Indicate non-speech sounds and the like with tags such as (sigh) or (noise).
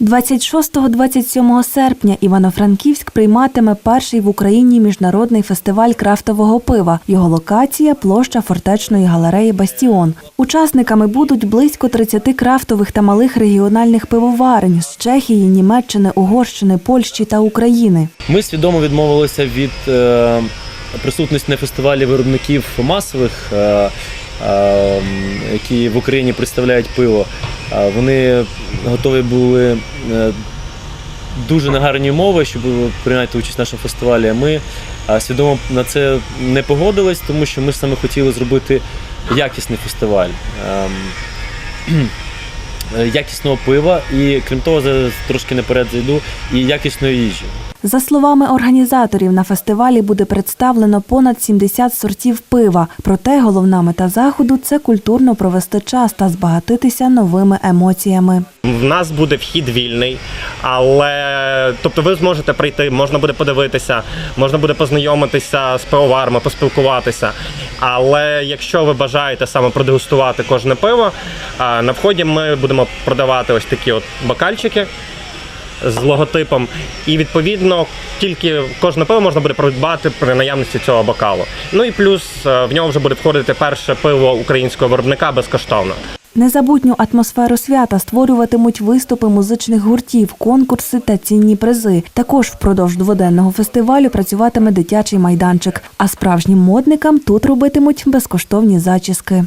26-27 серпня Івано-Франківськ прийматиме перший в Україні міжнародний фестиваль крафтового пива. Його локація площа фортечної галереї Бастіон. Учасниками будуть близько 30 крафтових та малих регіональних пивоварень з Чехії, Німеччини, Угорщини, Польщі та України. Ми свідомо відмовилися від е, присутності на фестивалі виробників масових, е, е, які в Україні представляють пиво. Вони готові були е, дуже на гарні умови, щоб прийняти участь в нашому фестивалі. Ми свідомо на це не погодились, тому що ми саме хотіли зробити якісний фестиваль. Ем, (clears throat) е, Якісного пива і крім того, трошки наперед зайду, і якісної їжі. За словами організаторів, на фестивалі буде представлено понад 70 сортів пива. Проте головна мета заходу це культурно провести час та збагатитися новими емоціями. В нас буде вхід вільний, але тобто ви зможете прийти, можна буде подивитися, можна буде познайомитися з пивоварами, поспілкуватися. Але якщо ви бажаєте саме продегустувати кожне пиво, на вході ми будемо продавати ось такі от бокальчики з логотипом. І відповідно тільки кожне пиво можна буде придбати при наявності цього бокалу. Ну і плюс е, в нього вже буде входити перше пиво українського виробника безкоштовно. Незабутню атмосферу свята створюватимуть виступи музичних гуртів, конкурси та цінні призи. Також впродовж дводенного фестивалю працюватиме дитячий майданчик. А справжнім модникам тут робитимуть безкоштовні зачіски.